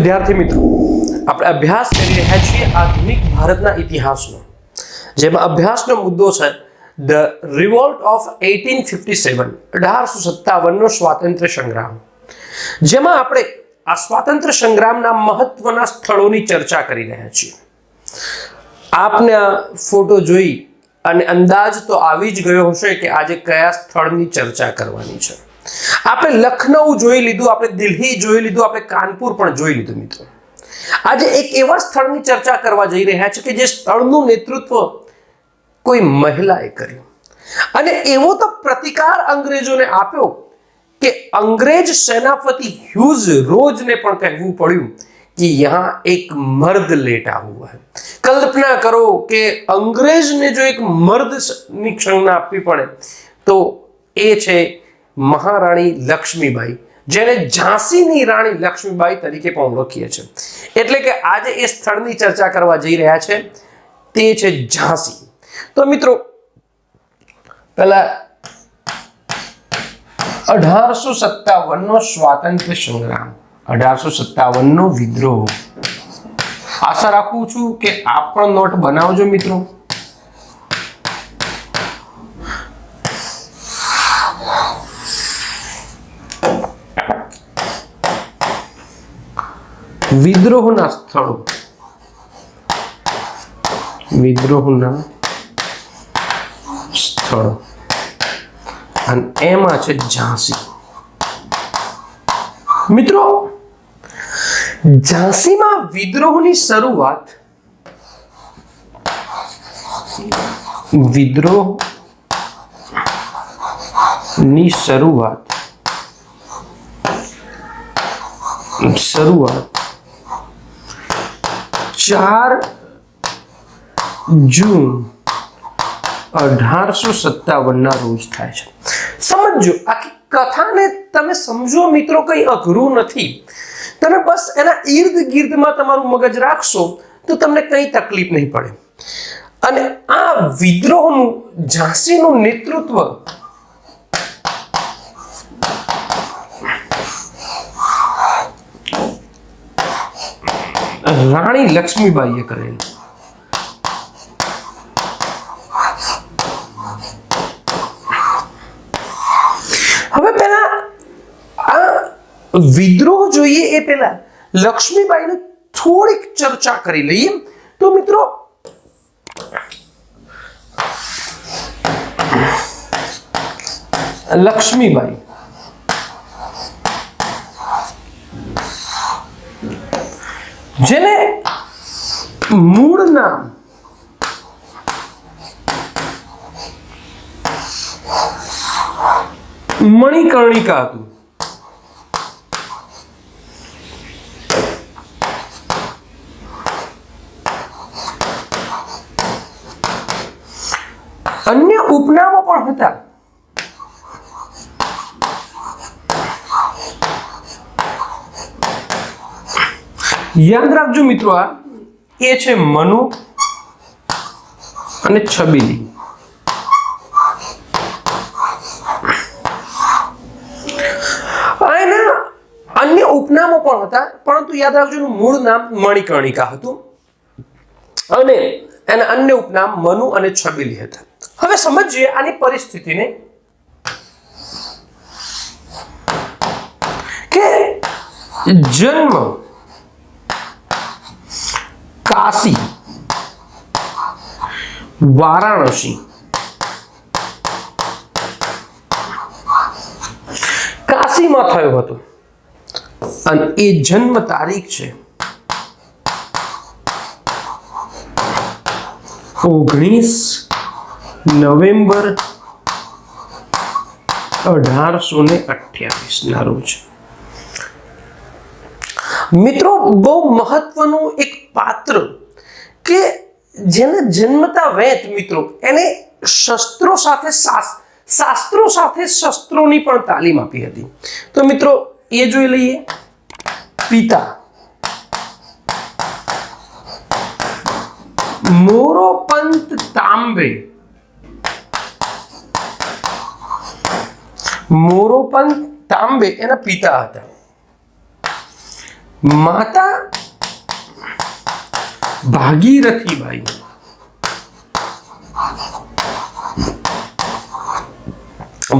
વિદ્યાર્થી મિત્રો, આપણે અભ્યાસ કરી રહ્યા છીએ આધુનિક ભારતના ઇતિહાસનો, જેમાં અભ્યાસનો મુદ્દો છે the revolt of eighteen fifty seven, અઢારસો સત્તાવનનો સ્વાતંત્ર્ય સંગ્રામ. જેમાં આપણે આ સ્વાતંત્ર્ય સંગ્રામના મહત્વના સ્થળોની ચર્ચા કરી રહ્યા છીએ. આપને આ ફોટો જોઈ અને અંદાજ તો આવી જ ગયો હશે કે આજે કયા સ્થળની ચર્ચા કરવાની છે. આપણે લખનઉ જોઈ લીધું આપણે દિલ્હી જોઈ લીધું આપણે કાનપુર પણ જોઈ લીધું મિત્રો આજે એક એવા સ્થળની ચર્ચા કરવા જઈ રહ્યા છે કે જે સ્થળનું નેતૃત્વ કોઈ મહિલાએ કર્યું અને એવો તો પ્રતિકાર અંગ્રેજોને આપ્યો કે અંગ્રેજ સેનાપતિ હ્યુઝ રોજને પણ કહેવું પડ્યું कि यहाँ एक मर्द लेटा हुआ है कल्पना करो કે અંગ્રેજને જો એક મર્દ ની સંજ્ઞા આપવી પડે તો એ છે મહારાણી લક્ષ્મીબાઈ, જેને ઝાંસીની રાણી લક્ષ્મીબાઈ તરીકે પણ ઓળખીએ છીએ. એટલે કે આજે એ સ્થળની ચર્ચા કરવા જઈ રહ્યા છે, તે છે ઝાંસી. તો મિત્રો, પહેલા અઢારસો સત્તાવનનો સ્વાતંત્ર્ય સંગ્રામ, અઢારસો સત્તાવનનો વિદ્રોહ. આશા રાખું છું કે આપ પણ નોટ બનાવજો મિત્રો. વિદ્રોહના સ્થળો. વિદ્રોહના સ્થળો. અને એમાં છે ઝાંસી. મિત્રો, ઝાંસીમાં વિદ્રોહની શરૂઆત વિદ્રોહની શરૂઆત શરૂઆત ચાર જૂન અઢારસો સત્તાવનના રોજ થાય છે. સમજો આખી કથાને તમે સમજો મિત્રો, કંઈ અઘરું નથી. તમે બસ એના ઈર્દ ગિર્દમાં તમારું મગજ રાખશો તો તમને કંઈ તકલીફ નહીં પડે. અને આ વિદ્રોહનું ઝાંસીનું નેતૃત્વ રાણી લક્ષ્મીબાઈએ કરેલું. હવે પહેલા આ વિદ્રોહ જોઈએ એ પેલા લક્ષ્મીબાઈને થોડીક ચર્ચા કરી લઈએ. તો મિત્રો, લક્ષ્મીબાઈ જેને મૂળ નામ મણિકર્ણિકા હતું. અન્ય ઉપનામો પણ હતા. યાદ રાખજો મિત્રો આ. એ છે મનુ અને છબીલી. અન્ય ઉપનામો પણ હતા, પરંતુ યાદ રાખજો એનું મૂળ નામ મણિકર્ણિકા હતું. અને એના અન્ય ઉપનામ મનુ અને છબીલી હતા. હવે સમજીએ આની પરિસ્થિતિને. કે જન્મ કાશી વારાણસી. કાશીમાં થયો હતો. અને એ જન્મ તારીખ છે ઓગણીસ નવેમ્બર અઢારસો ને અઠ્યાવીસ ના રોજ. મિત્રો, બહુ મહત્વનું એક પાત્ર કે જેને જન્મતા વેત, મિત્રો, એને શસ્ત્રો સાથે શાસ- શાસ્ત્રો સાથે શસ્ત્રોની પણ તાલીમ આપી હતી. તો મિત્રો, એ જોઈ લઈએ. પિતા. મોરોપંત તાંબે. મોરોપંત તાંબે એના પિતા હતા. માતા ભાગીરથીબાઈ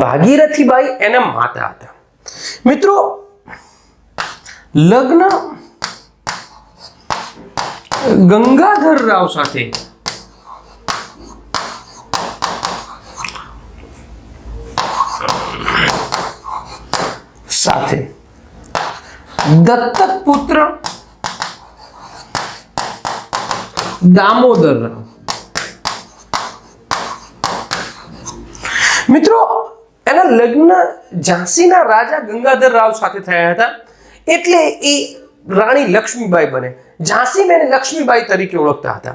ભાગીરથીબાઈ એના માતા હતા. મિત્રો લગ્ન ગંગાધર રાવ સાથે સાથે દત્તક પુત્ર દામોદર. મિત્રો, એના લગ્ન ઝાંસીના રાજા ગંગાધર રાવ સાથે થયા હતા. એટલે એ રાણી લક્ષ્મીબાઈ બને. ઝાંસી મેને લક્ષ્મીબાઈ તરીકે ઓળખતા હતા.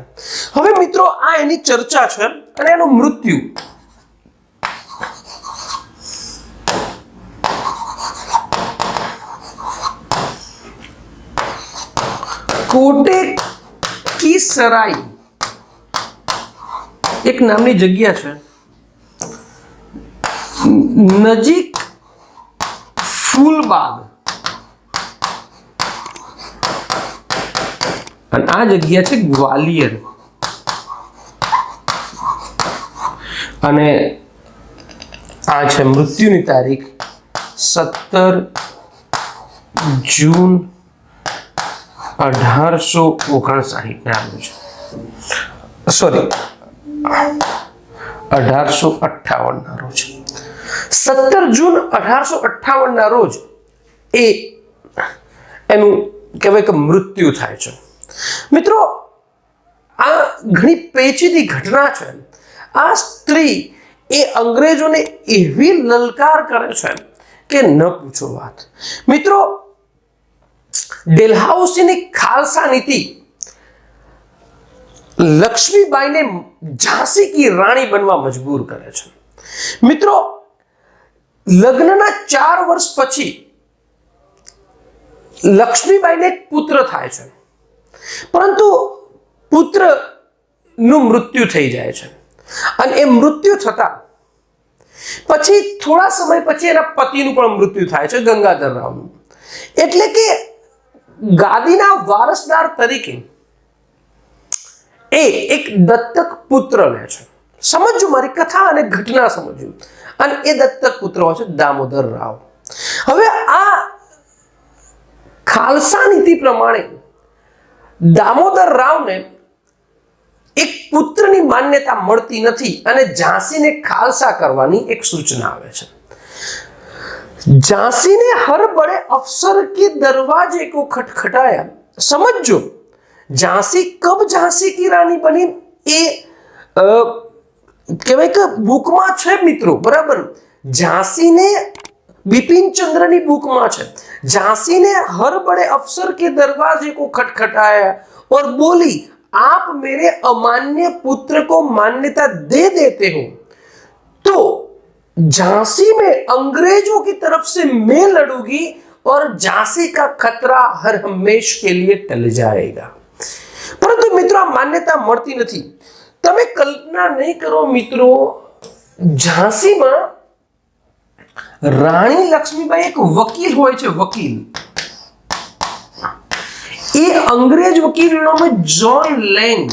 હવે મિત્રો, આ એની ચર્ચા છે અને એનું મૃત્યુ. કોટે કી સરાઈ એક નામની જગ્યા છે. નજીક ફૂલબાગ. અને આ જગ્યા છે ગ્વાલિયર. અને આ છે મૃત્યુની તારીખ સત્તર જૂન અઢારસો ઓગણસાઠ આવ્યું છે. સોરી અઢારસો અઠ્ઠાવન ના રોજ. સત્તર જૂન અઢારસો અઠ્ઠાવન ના રોજ એ એનું કહેવાય કે મૃત્યુ થાય છે. મિત્રો આ ઘણી પેચીદી ઘટના છે. આ સ્ત્રી એ અંગ્રેજોને એવી લલકાર કરે છે કે ન પૂછો વાત. મિત્રો ડેલહાઉસીની ખાલસા નીતિ. લક્ષ્મીબાઈને ઝાંસી કી રાણી બનવા મજબૂર કરે છે. મિત્રો, લગ્નના ચાર વર્ષ પછી લક્ષ્મીબાઈને પુત્ર થાય છે. પરંતુ પુત્રનું મૃત્યુ થઈ જાય છે. અને એ મૃત્યુ થતા પછી થોડા સમય પછી એના પતિનું પણ મૃત્યુ થાય છે, ગંગાધર રાવનું. એટલે કે ગાદીના વારસદાર તરીકે એ એક દત્તક પુત્ર લે છે. સમજો મારી કથા અને ઘટના સમજો અને એ દત્તક પુત્ર હોય છે દામોદર રાવ. હવે આ ખાલસા નીતિ પ્રમાણે દામોદર રાવને એક પુત્રની માન્યતા મળતી નથી અને ઝાંસીને ખાલસા કરવાની એક સૂચના આવે છે. झांसी ने हर बड़े अफसर के दरवाजे को खटखटाया समझो झांसी कब झांसी की रानी बनी એ અ, કહેવાય કે બુકમાં છે મિત્રો બરાબર ઝાંસીને બિપિન ચંદ્રની બુકમાં છે झांसी ने हर बड़े अफसर के दरवाजे को खटखटाया और बोली आप मेरे अमान्य पुत्र को मान्यता दे देते हो तो झांसी में अंग्रेजों की तरफ से मैं लड़ूंगी और झांसी का खतरा हर हमेश के लिए टल जाएगा પરંતુ મિત્રો આ માન્યતા મળતી નથી તમે કલ્પના નહીં કરો મિત્રો ઝાંસીમાં રાણી લક્ષ્મીબાઈ એક વકીલ હોય છે વકીલ એ અંગ્રેજ વકીલનું નામ છે જ્હોન લેંગ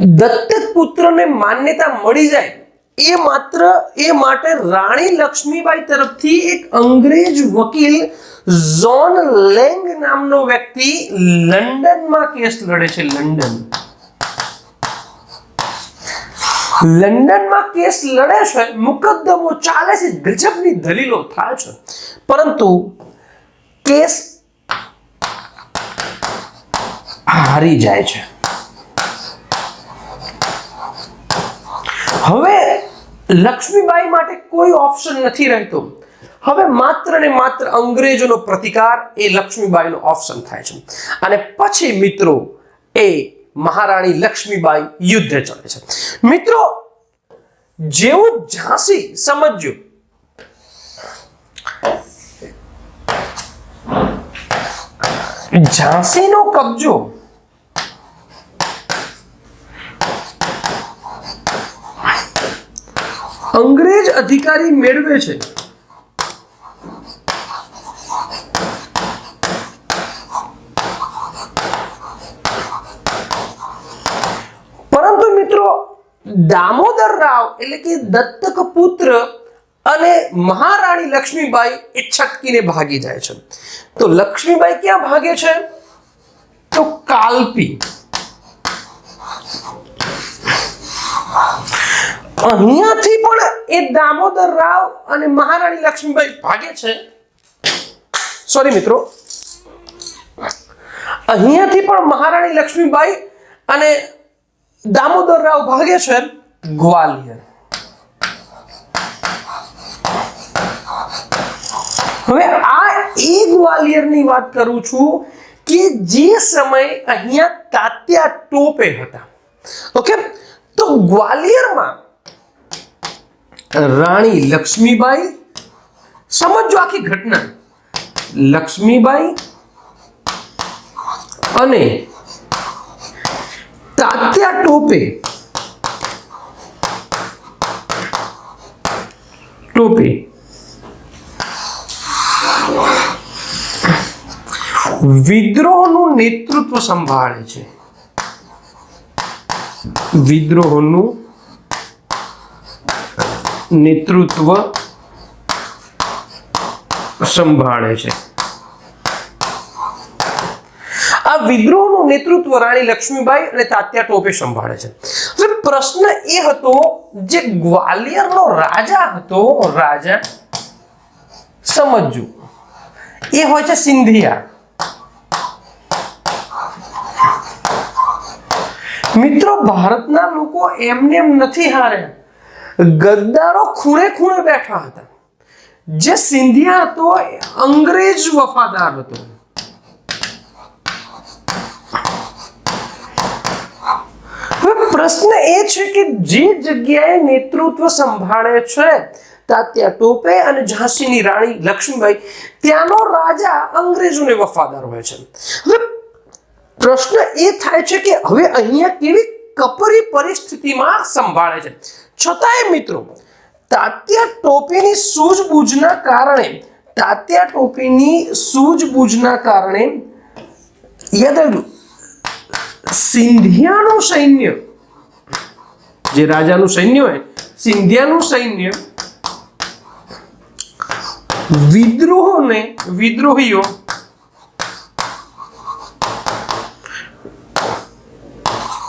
દત્તક પુત્રને માન્યતા મળી જાય, એ માત્ર, એ માટે રાણી લક્ષ્મીબાઈ તરફથી એક અંગ્રેજ વકીલ ઝોન લેંગ નામનો વ્યક્તિ લંડનમાં કેસ લડે છે, લંડન. લંડનમાં કેસ લડે છે, મુકદ્દમો ચાલે છે, ગજબની દલીલો થાય છે. પરંતુ કેસ હારી જાય છે. હવે લક્ષ્મીબાઈ માટે કોઈ ઓપ્શન નથી રહેતો. હવે માત્ર ને માત્ર અંગ્રેજોનો પ્રતિકાર એ લક્ષ્મીબાઈનો ઓપ્શન થાય છે. અને પછી મિત્રો એ મહારાણી લક્ષ્મીબાઈ યુદ્ધ ચડે છે. મિત્રો, જેવું ઝાંસી સમજ્યું ઝાંસીનો કબજો અંગ્રેજ અધિકારી મેળવે છે. પરંતુ મિત્રો, દામોદર રાવ એટલે કે દત્તક પુત્ર અને મહારાણી લક્ષ્મીબાઈ એ છટકીને ભાગી જાય છે. તો લક્ષ્મીબાઈ ક્યાં ભાગે છે? તો કાલપી. અહીંયાથી પણ એ દામોદર રાવ અને મહારાણી લક્ષ્મીબાઈ ભાગે છે. સોરી મિત્રો. અહીંયાથી પણ મહારાણી લક્ષ્મીબાઈ અને દામોદર રાવ ભાગે છે ગ્વાલિયર. હવે આ એ ગ્વાલિયરની વાત કરું છું કે જે સમય અહીંયા તાત્યા ટોપે હતા. ઓકે તો ગ્વાલિયરમાં રાણી લક્ષ્મીબાઈ સમજો આખી ઘટના. લક્ષ્મીબાઈ અને તાત્યા ટોપે ટોપે વિદ્રોહનું નેતૃત્વ સંભાળે છે. વિદ્રોહનું નેતૃત્વ સંભાળે છે. આ વિદ્રોહનું નેતૃત્વ રાણી લક્ષ્મીબાઈ અને તાત્યા ટોપે સંભાળે છે. પ્રશ્ન એ હતો, જે ગ્વાલિયરનો રાજા હતો, રાજા સમજજો, એ હોય છે સિંધિયા. મિત્રો, ભારતના લોકો એમને એમ નથી હાર્યા. ગદ્દારો ખૂણે ખૂણે બેઠા હતા. જે સિંધિયા હતો અંગ્રેજ વફાદાર હતો. પ્રશ્ન એ છે કે જે જગ્યાએ નેતૃત્વ સંભાળે છે, તાત્યા ટોપે અને ઝાંસીની રાણી લક્ષ્મીબાઈ, ત્યાંનો રાજા અંગ્રેજોને વફાદાર હોય છે. પ્રશ્ન એ થાય છે કે હવે અહીંયા કેવી કપરી પરિસ્થિતિમાં સંભાળે છે. છતાંય મિત્રો, તાત્યા ટોપીની સૂઝબૂઝના કારણે, તાત્યા ટોપીની સૂઝબૂઝના કારણે, યાદ સિંધિયાનું સૈન્ય, જે રાજાનું સૈન્ય હોય, સિંધિયાનું સૈન્ય, વિદ્રોહોને, વિદ્રોહીઓ,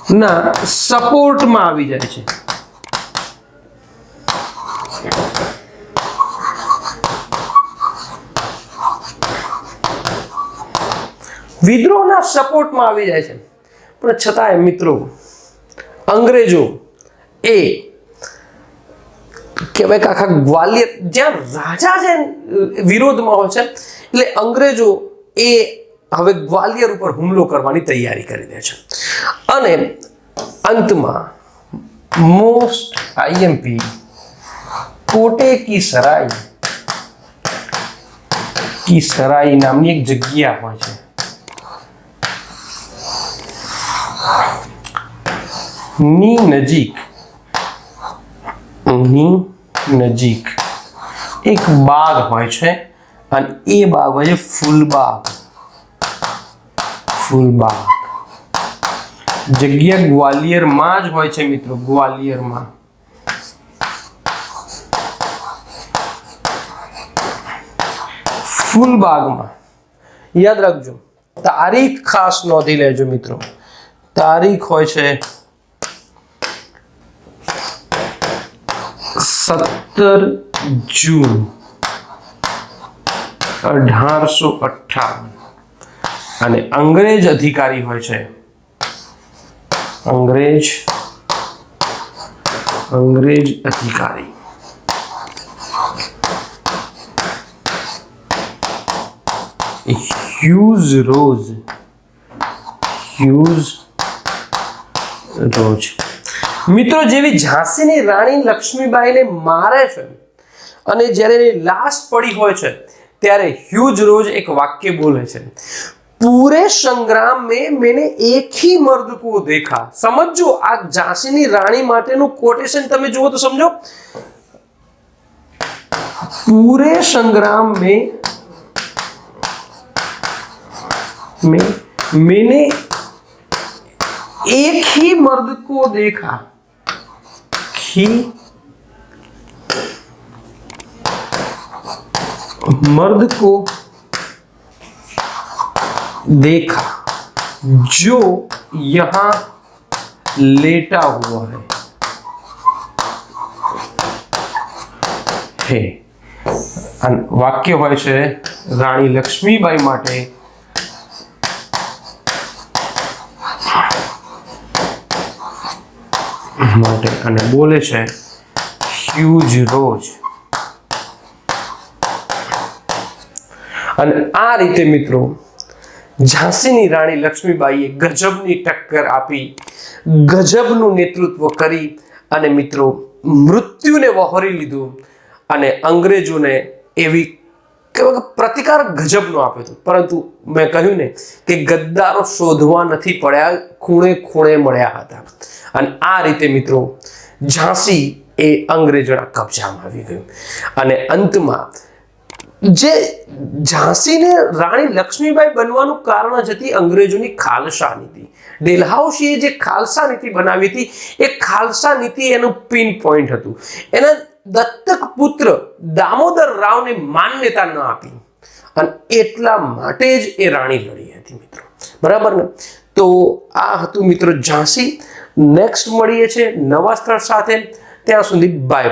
ના, સપોર્ટમાં આવી જાય છે. વિદ્રોહના સપોર્ટમાં આવી જાય છે. પણ છતાંય મિત્રો, અંગ્રેજો એ કહેવાય કે આખા ગ્વાલિયર, જ્યાં રાજા છે, વિરોધમાં હોય છે, એટલે અંગ્રેજો એ હવે ગ્વાલિયર ઉપર હુમલો કરવાની તૈયારી કરી દે છે. અને અંતમાં મોસ્ટ આઈએમપી કોટે કી સરાઈ કી સરાઈ નામની એક જગ્યા હોય છે. ની નજીક. ની નજીક. એક બાગ હોય છે અને એ બાગ હોય છે ફૂલબાગ. ફૂલબાગ. જગ્યા ગ્વાલિયરમાં જ હોય છે મિત્રો, ગ્વાલિયરમાં. ફૂલબાગમાં. યાદ રાખજો. તારીખ ખાસ નોંધી લેજો મિત્રો. તારીખ હોય છે સત્તર જૂન અઢારસો અઠ્ઠાવન અને અંગ્રેજ અધિકારી હોય છે. અંગ્રેજ અંગ્રેજ અધિકારી. હ્યુઝ રોઝ, હ્યુઝ રોજ મિત્રો, જેવી ઝાંસીની રાણી લક્ષ્મીબાઈને મારે છે અને જ્યારે એની લાશ પડી હોય છે, ત્યારે હ્યુજ રોજ એક વાક્ય બોલે છે. પૂરે સંગ્રામ મેં મેને એક હી મર્દ કો દેખા. સમજજો, આ ઝાંસીની રાણી માટેનું કોટેશન તમે જુઓ તો સમજો. પૂરે સંગ્રામ મેં મેં, મેને एक ही मर्द को देखा कि मर्द को देखा जो यहां लेटा हुआ है હે અને વાક્ય હોય છે રાણી લક્ષ્મીબાઈ માટે માટે અને બોલે છે હ્યુજ રોજ. અને આ રીતે મિત્રો, ઝાંસીની રાણી લક્ષ્મીબાઈએ ગજબની ટક્કર આપી, ગજબનું નેતૃત્વ કરી અને મિત્રો, મૃત્યુને વહોરી લીધું અને અંગ્રેજોને એવી પ્રતિકાર ગજબનો આપ્યો હતો. પરંતુ મેં કહ્યું ને કે ગદ્દારો શોધવા નથી પડ્યા, ખૂણે ખૂણે મળ્યા હતા. અને આ રીતે મિત્રો, ઝાંસી એ અંગ્રેજોના કબજામાં આવી ગયું. અને અંતમાં, જે ઝાંસીને રાણી લક્ષ્મીબાઈ બનવાનું કારણ જ હતી અંગ્રેજોની ખાલસા નીતિ. ડેલહાઉસીએ જે ખાલસા નીતિ બનાવી હતી, એ ખાલસા નીતિ એનું પિન પોઈન્ટ હતું. એના દત્તક પુત્ર દામોદર રાવને માન્યતા ન આપી. અને એટલા માટે જ એ રાણી લડી હતી મિત્રો. બરાબર ને? તો આ હતું મિત્રો ઝાંસી. નેક્સ્ટ મળીએ છીએ નવા સ્થળ સાથે. ત્યાં સુધી બાય